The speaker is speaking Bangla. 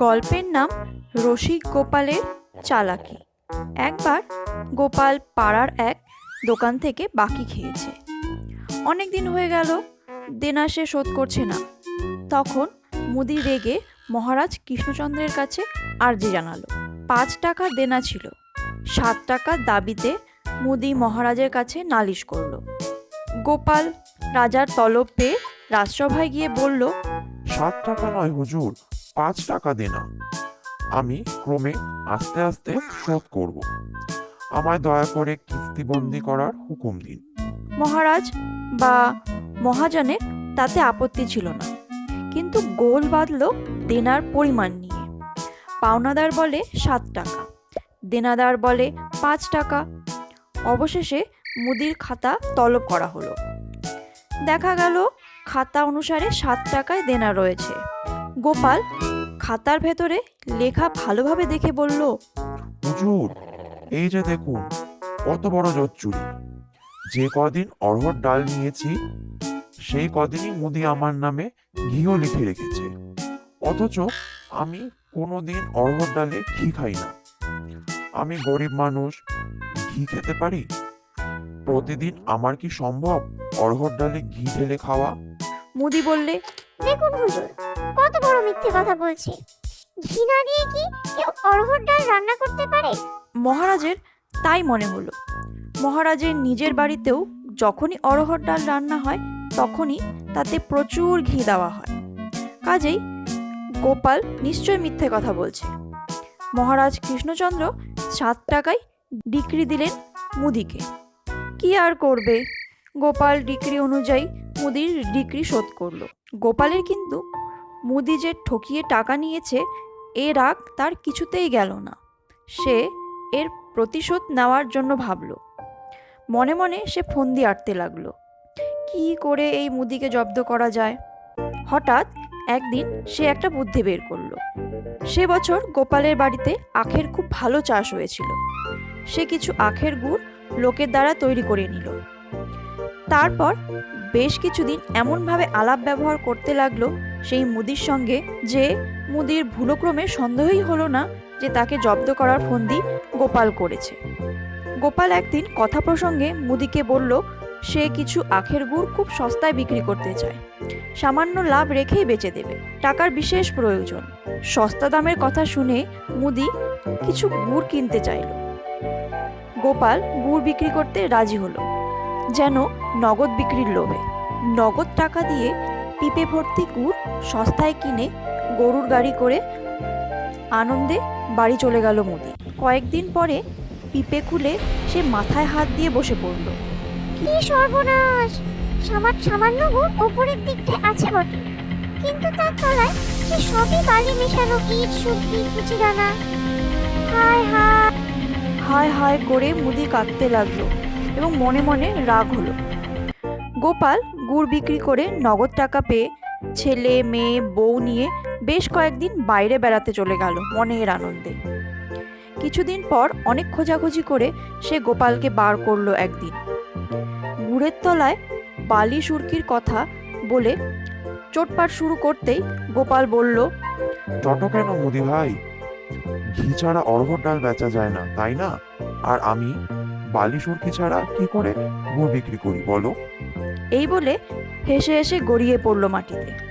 গল্পের নাম রসিক গোপালের চালাকি। একবার গোপাল পাড়ার এক দোকান থেকে বাকি খেয়েছে। অনেক দিন হয়ে গেল, দেনা সে শোধ করছে না। তখন মুদি রেগে মহারাজ কৃষ্ণচন্দ্রের কাছে আর্জি জানালো। পাঁচ টাকা দেনা ছিল। সাত টাকার দাবিতে মুদি মহারাজের কাছে নালিশ করল। গোপাল রাজার তলব পেয়ে রাজসভায় গিয়ে বলল, সাত টাকা নয় হুজুর পাঁচ টাকা দেনা আমি ক্রমে আস্তে আস্তে শোধ করব। আমায় দয়া করে কিস্তিবন্দি করার হুকুম দিন। মহারাজ, বা মহাজনের তাতে আপত্তি ছিল না। কিন্তু গোল বাঁধল দেনার পরিমাণ নিয়ে। পাওনাদার বলে সাত টাকা, দেনাদার বলে পাঁচ টাকা। অবশেষে মুদির খাতা তলব করা হলো। দেখা গেল, খাতা অনুসারে সাত টাকায় দেনা রয়েছে। গোপাল খাতার ভেতরে লেখা ভালোভাবে দেখে বলল হুজুর এই যে দেখুন কত বড় জোর চুরি। যে কদিন অরহর ডাল নিয়েছি সেই কদিনই মুদি আমার নামে ঘিও লিখে রেখেছে। অথচ আমি কোনোদিন অরহর ডালে ঘি খাই না। আমি গরিব মানুষ ঘি খেতে পারি? প্রতিদিন আমার কি সম্ভব অরহর ডালে ঘি ঢেলে খাওয়া? মুদি বললে দেখুন হুজুর, কত বড় মিথ্যে কথা বলছে। ঘি না দিয়ে কি কেউ অরহর ডাল রান্না করতে পারে? মহারাজের তাই মনে হলো। মহারাজের নিজের বাড়িতেও যখনই অরহর ডাল রান্না হয়, তখনই তাতে প্রচুর ঘি দেওয়া হয়। কাজেই গোপাল নিশ্চয় মিথ্যে কথা বলছে। মহারাজ কৃষ্ণচন্দ্র সাত টাকায় ডিক্রি দিলেন মুদিকে। কি আর করবে? গোপাল ডিক্রি অনুযায়ী মুদির ডিক্রি শোধ করল। গোপালের কিন্তু মুদি যে ঠকিয়ে টাকা নিয়েছে, এ রাগ তার কিছুতেই গেল না। সে এর প্রতিশোধ নেওয়ার জন্য ভাবল। মনে মনে সে ফন্দি আটতে লাগল। কি করে এই মুদিকে জব্দ করা যায়? হঠাৎ একদিন সে একটা বুদ্ধি বের করল। সে বছর গোপালের বাড়িতে আখের খুব ভালো চাষ হয়েছিল। সে কিছু আখের গুড় লোকের দ্বারা তৈরি করে নিল। তারপর বেশ কিছুদিন এমনভাবে আলাপ ব্যবহার করতে লাগল সেই মুদির সঙ্গে যে মুদির ভুলক্রমে সন্দেহই হলো না যে তাকে জব্দ করার ফন্দি গোপাল করেছে। গোপাল একদিন কথা প্রসঙ্গে মুদিকে বলল, সে কিছু আখের গুড় খুব সস্তায় বিক্রি করতে চায়। সামান্য লাভ রেখেই বেচে দেবে। টাকার বিশেষ প্রয়োজন। সস্তা দামের কথা শুনে মুদি কিছু গুড় কিনতে চাইল। গোপাল গুড় বিক্রি করতে রাজি হলো। যেন নগদ বিক্রির লোভে। নগদ টাকা দিয়ে পিপে ভর্তি গুড় সস্তায় কিনে গরুর গাড়ি করে আনন্দে বাড়ি চলে গেল মুদি। কয়েকদিন পরে পিপে খুলে সে মাথায় হাত দিয়ে বসে পড়ল। কি সর্বনাশ! সামার সামান্য গুড় ওপরের দিকটা আছে বটে। কিন্তু তার তলায় সে সবই বালি মেশানো ইট শুটকি কুচি দানা হায় হায়! হায় হায় করে মুদি কাঁদতে লাগল। এবং মনে মনে রাগ হলো। গোপাল গুড় বিক্রি করে নগদ টাকা পেয়ে ছেলে, মেয়ে, বউ নিয়ে বেশ কয়েকদিন বাইরে বেড়াতে চলে গেল মনের আনন্দে। কিছুদিন পর অনেক খোঁজাখুঁজি করে সে গোপালকে বার করল একদিন। গুড়ের তলায় বালি সুরকির কথা বলে চোটপাট শুরু করতেই গোপাল বলল, চটো কেন মুদি ভাই ঘি ছাড়া অরহর ডাল বেচা যায় না, তাই না? আর আমি বালি সুরকি ছাড়া কি করে? গুড় বিক্রি করি, বলো। এই বলে হেসে হেসে গড়িয়ে পড়ল মাটিতে।